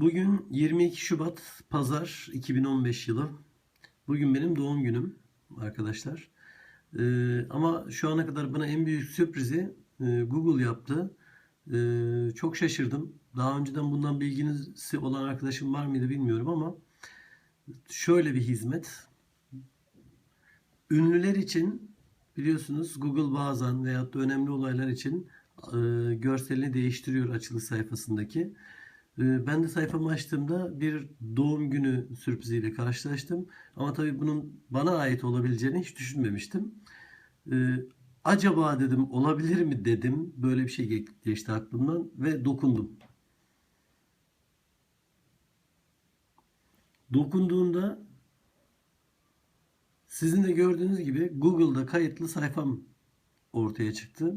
Bugün 22 Şubat Pazar 2015 yılı. Bugün benim doğum günüm arkadaşlar. Ee, ama şu ana kadar bana en büyük sürprizi e, Google yaptı. Ee, çok şaşırdım. Daha önceden bundan bilgisi olan arkadaşım var mıydı bilmiyorum ama şöyle bir hizmet. Ünlüler için biliyorsunuz Google bazen veyahut da önemli olaylar için e, görselini değiştiriyor açılış sayfasındaki. Ee, Ben de sayfamı açtığımda bir doğum günü sürpriziyle karşılaştım. Ama tabii bunun bana ait olabileceğini hiç düşünmemiştim. Ee, acaba dedim olabilir mi dedim. Böyle bir şey ge- geçti aklımdan ve dokundum. Dokunduğunda sizin de gördüğünüz gibi Google'da kayıtlı sayfam ortaya çıktı.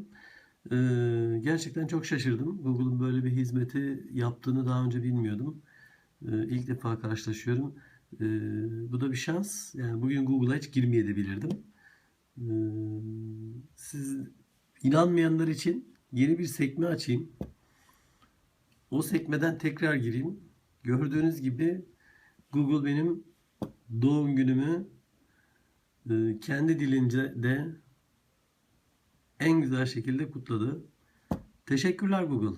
Ee, gerçekten çok şaşırdım. Google'un böyle bir hizmeti yaptığını daha önce bilmiyordum. Ee, ilk defa karşılaşıyorum. Ee, bu da bir şans. Yani bugün Google'a hiç girmeyebilirdim. Ee, siz inanmayanlar için yeni bir sekme açayım. O sekmeden tekrar gireyim. Gördüğünüz gibi Google benim doğum günümü e, kendi dilince de en güzel şekilde kutladı. Teşekkürler Google.